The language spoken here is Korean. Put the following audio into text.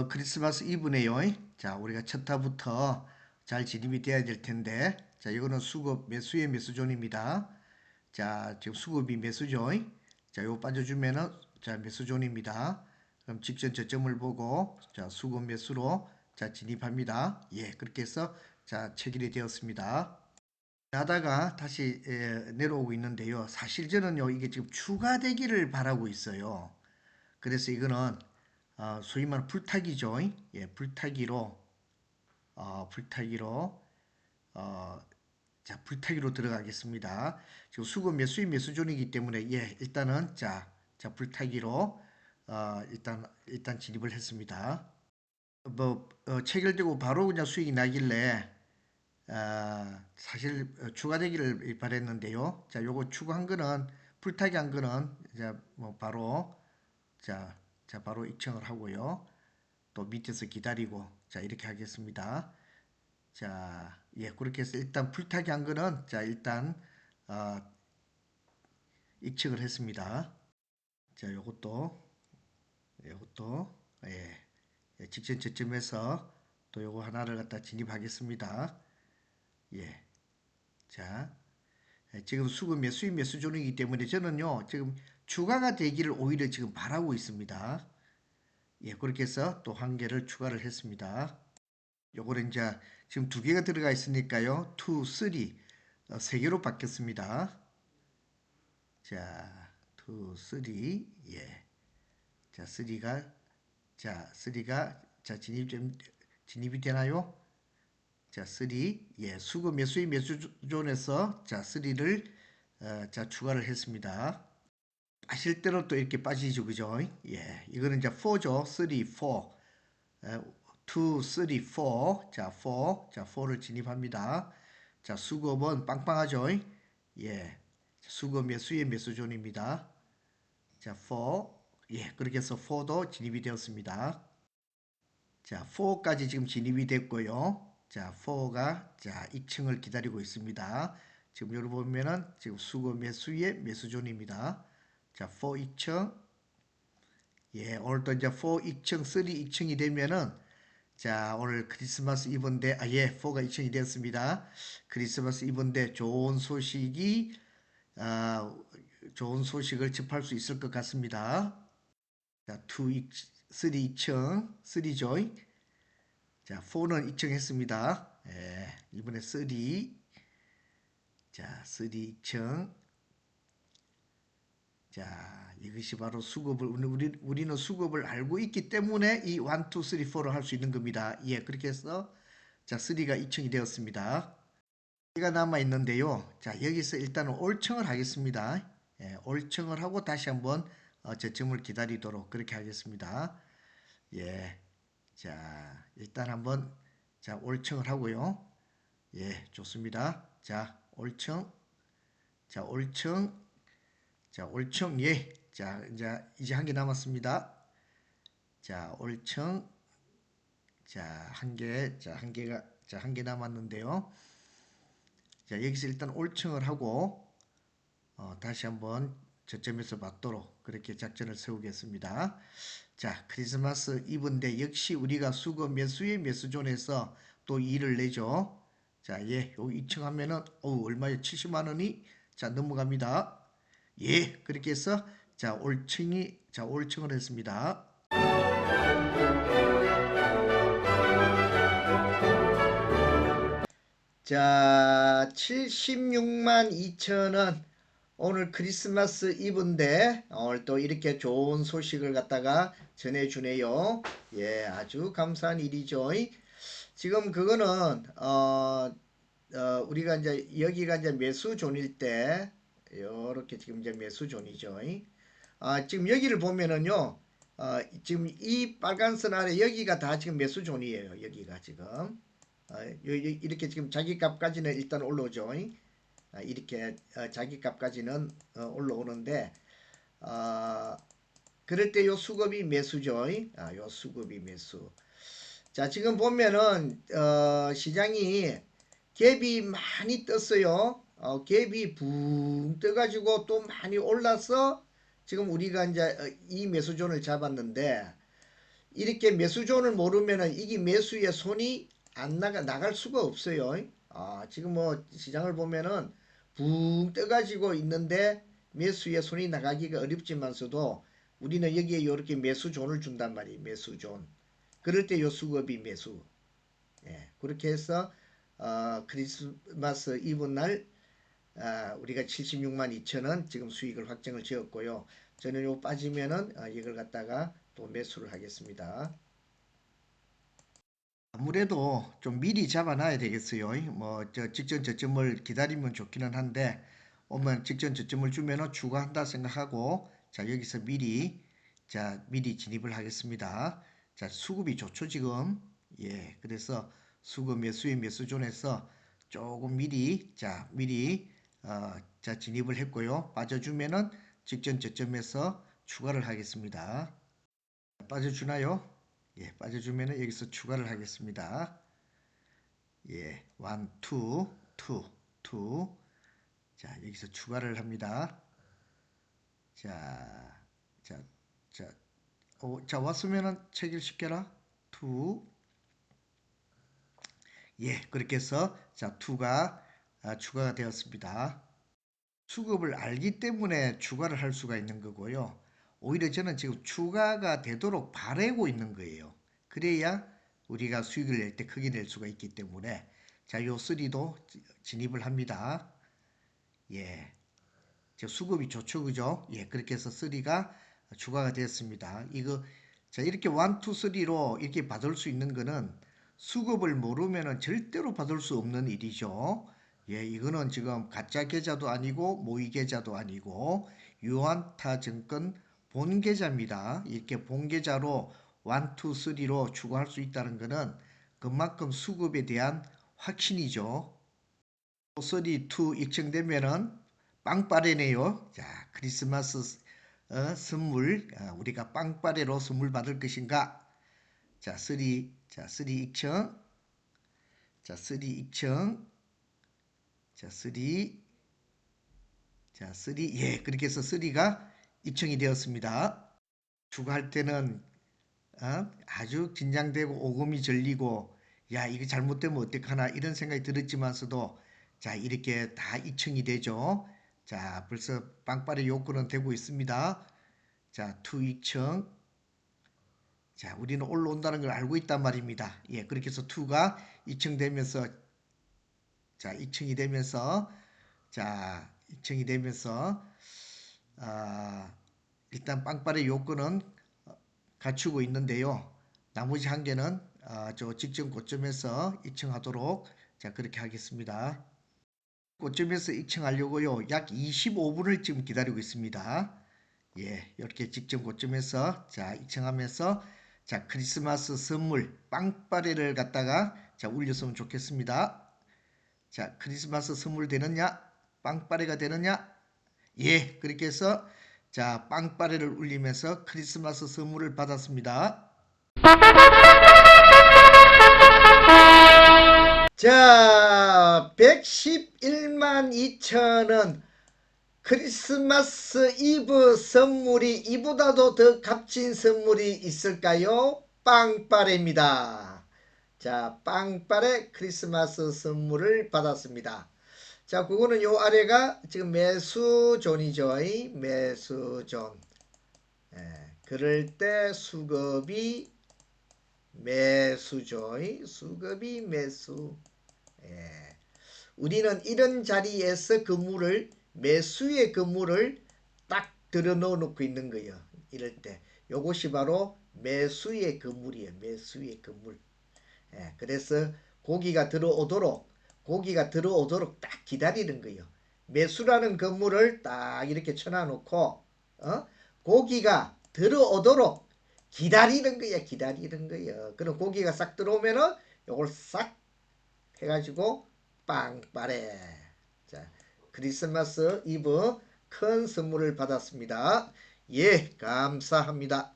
어, 크리스마스 이브네요. 자, 우리가 첫 타부터 잘 진입이 돼야 될 텐데, 자, 이거는 수급 매수의 매수존입니다. 자, 지금 수급이 매수죠. 자, 요거 빠져주면은 자 매수존입니다. 그럼 직전 저점을 보고 자 수급 매수로 자 진입합니다. 예, 그렇게 해서 자 체결이 되었습니다. 하다가 다시 예, 내려오고 있는데요. 사실 저는요 이게 지금 추가되기를 바라고 있어요. 그래서 이거는 어, 소위 말하는 불타기죠. 예, 불타기로 어, 불타기로 어, 자 불타기로 들어가겠습니다. 지금 수급 매수인 매수존이기 때문에 예 일단은 자, 자 불타기로 어, 일단 일단 진입을 했습니다. 뭐 어, 체결되고 바로 그냥 수익이 나길래 아, 사실 어, 추가되기를 바랬는데요. 자, 요거 추가한 거는 불타기 한 거는 이제 뭐 바로 자, 자 바로 입청을 하고요. 또 밑에서 기다리고 자 이렇게 하겠습니다. 자, 예, 그렇게 해서 일단 불타기 한 거는 자 일단 어, 입측을 했습니다. 자, 요것도 요것도 예, 예, 직전 저점에서 또 요거 하나를 갖다 진입하겠습니다. 예, 자, 예, 지금 수급 매수인 매수존이기 때문에 저는요 지금 추가가 되기를 오히려 지금 바라고 있습니다. 예, 그렇게 해서 또 한 개를 추가를 했습니다. 요거는 이제 지금 두 개가 들어가 있으니까요. 2, 3, 어, 세 개로 바뀌었습니다. 자, 2, 3, 예. 자, 3가, 자, 3가, 자, 진입, 좀- 진입이 되나요? 자, 3, 예, 수급 매수인 매수존에서, 자, 3를, 어, 자, 추가를 했습니다. 빠질 대로 또 이렇게 빠지죠, 그죠? 예, 이거는 이제 4죠. 3, 4. 에, 2, 3, 4. 자, 4. 자, 4를 진입합니다. 자, 수급은 빵빵하죠? 예. 수급 매수의 매수존입니다. 자, 4. 예, 그렇게 해서 4도 진입이 되었습니다. 자, 4까지 지금 진입이 됐고요. 자, 4가 자, 2층을 기다리고 있습니다. 지금 여기 보면은 지금 수급 매수의 매수존입니다. 자, 4 2층. 예, 오늘도 이제 4 2층, 3 2층이 되면은 자, 오늘 크리스마스 이브인데 아 예, 4가 2층이 되었습니다. 크리스마스 이브인데 좋은 소식이 아, 좋은 소식을 접할 수 있을 것 같습니다. 자, 2, 3 2층, 3죠. 자, 4는 2층 했습니다. 예, 이번에 3. 자, 3 2층. 자, 이것이 바로 수급을 우리 우리는 수급을 알고 있기 때문에 이 1, 2, 3, 4를 할 수 있는 겁니다. 예, 그렇게 해서 자, 3가 2층이 되었습니다. 2가 남아 있는데요. 자, 여기서 일단은 올청을 하겠습니다. 예, 올청을 하고 다시 한번 어, 저점을 기다리도록 그렇게 하겠습니다. 예. 자, 일단 한번 자, 올청을 하고요. 예, 좋습니다. 자, 올청. 자, 올청. 자, 올청 예. 자, 이제 이제 한 개 남았습니다. 자, 올청. 자, 한 개. 자, 한 개가 자, 한 개 남았는데요. 자, 여기서 일단 올청을 하고 어, 다시 한번 저점에서 맞도록 그렇게 작전을 세우겠습니다. 자, 크리스마스 이브인데 역시 우리가 수급 매수의 매수존에서 또 일을 내죠. 자, 예, 여기 2층 하면은 어 얼마에 70만 원이 자 넘어갑니다. 예, 그렇게 해서 자 올층이 자 올층을 했습니다. 자, 76만 2천 원. 오늘 크리스마스 이브인데 오늘 또 이렇게 좋은 소식을 갖다가 전해주네요. 예, 아주 감사한 일이죠. 지금 그거는 어, 어, 우리가 이제 여기가 이제 매수존일 때 이렇게 지금 이제 매수존이죠. 아, 지금 여기를 보면은요. 어, 지금 이 빨간 선 아래 여기가 다 지금 매수존이에요. 여기가 지금 요- 이렇게 지금 자기 값까지는 일단 올라오죠. 아, 이렇게 어, 자기 값까지는 어, 올라오는데 어, 그럴 때 요 수급이 매수죠. 아, 요 수급이 매수. 자, 지금 보면은 어, 시장이 갭이 많이 떴어요. 어, 갭이 붕 떠가지고 또 많이 올라서 지금 우리가 이제 어, 이 매수존을 잡았는데 이렇게 매수존을 모르면은 이게 매수의 손이 안 나가 나갈 수가 없어요. 아, 지금 뭐 시장을 보면은 붕 떠가지고 있는데 매수의 손이 나가기가 어렵지만서도 우리는 여기에 이렇게 매수존을 준단 말이에요. 매수존. 그럴 때 요 수급이 매수. 예, 그렇게 해서 어, 크리스마스 이브 날 아, 우리가 76만 2천 원 지금 수익을 확정을 지었고요. 저는 요 빠지면은 아, 이걸 갖다가 또 매수를 하겠습니다. 아무래도 좀 미리 잡아놔야 되겠어요. 뭐 저 직전 저점을 기다리면 좋기는 한데 오면 직전 저점을 주면은 추가한다 생각하고 자 여기서 미리 자 미리 진입을 하겠습니다. 자 수급이 좋죠 지금 예 그래서 수급 매수의 매수존에서 조금 미리 자 미리 어, 자 진입을 했고요. 빠져주면은 직전 저점에서 추가를 하겠습니다. 빠져주나요? 예, 빠져주면은 여기서 추가를 하겠습니다. 예, 원, 투, 투, 투. 자, 여기서 추가를 합니다. 자, 자, 자, 오, 자 왔으면은 체결시켜라. 투. 예, 그렇게 해서 자, 투가 아, 추가가 되었습니다. 수급을 알기 때문에 추가를 할 수가 있는 거고요. 오히려 저는 지금 추가가 되도록 바라고 있는 거예요. 그래야 우리가 수익을 낼 때 크게 낼 수가 있기 때문에 자, 요 3도 진입을 합니다. 예. 저 수급이 좋죠. 그죠? 예. 그렇게 해서 3가 추가가 되었습니다. 이거 자, 이렇게 1, 2, 3로 이렇게 받을 수 있는 거는 수급을 모르면은 절대로 받을 수 없는 일이죠. 예, 이거는 지금 가짜 계좌도 아니고 모의 계좌도 아니고 유한타 증권 본 계좌입니다. 이렇게 본 계좌로 1, 2, 3로 추가할 수 있다는 것은 그만큼 수급에 대한 확신이죠. 3, 2 입증되면은 빵빠레네요. 자, 크리스마스 어, 선물 어, 우리가 빵빠레로 선물 받을 것인가? 자, 3, 자, 3 입증. 자, 3 입증. 자, 3. 자, 3. 예, 그렇게 해서 3가 입증이 되었습니다. 추가할 때는 어? 아주 긴장되고 오금이 절리고 야 이거 잘못되면 어떡하나 이런 생각이 들었지만서도 자 이렇게 다 입증이 되죠. 자 벌써 빵빠레 요건은 되고 있습니다. 자 투입증 자 우리는 올라온다는 걸 알고 있단 말입니다. 예 그렇게 해서 투가 입증되면서 자 입증이 되면서 자 입증이 되면서 아, 일단 빵빠레 요건은 갖추고 있는데요. 나머지 한 개는 아, 저 직전 고점에서 입증하도록 자 그렇게 하겠습니다. 고점에서 입증하려고요. 약 25분을 지금 기다리고 있습니다. 예, 이렇게 직전 고점에서 자 입증하면서 자 크리스마스 선물 빵빠레를 갖다가 자 올렸으면 좋겠습니다. 자 크리스마스 선물 되느냐 빵빠레가 되느냐 예, 그렇게 해서 자 빵빠레를 울리면서 크리스마스 선물을 받았습니다. 자, 111만 2천원 크리스마스 이브 선물이 이보다도 더 값진 선물이 있을까요? 빵빠레입니다. 자, 빵빠레 크리스마스 선물을 받았습니다. 자, 그거는 요 아래가 지금 매수존이죠. 매수존. 예, 그럴 때 수급이 매수죠. 수급이 매수. 예. 우리는 이런 자리에서 그물을 매수의 그물을 딱 들어 넣어 놓고 있는 거예요. 이럴 때. 요것이 바로 매수의 그물이에요. 매수의 그물. 예, 그래서 고기가 들어오도록 고기가 들어오도록 딱 기다리는 거예요. 매수라는 건물을 딱 이렇게 쳐놔놓고 어? 고기가 들어오도록 기다리는 거야 기다리는 거야. 그럼 고기가 싹 들어오면은 요걸 싹 해가지고 빵빠레 자 크리스마스 이브 큰 선물을 받았습니다. 예 감사합니다.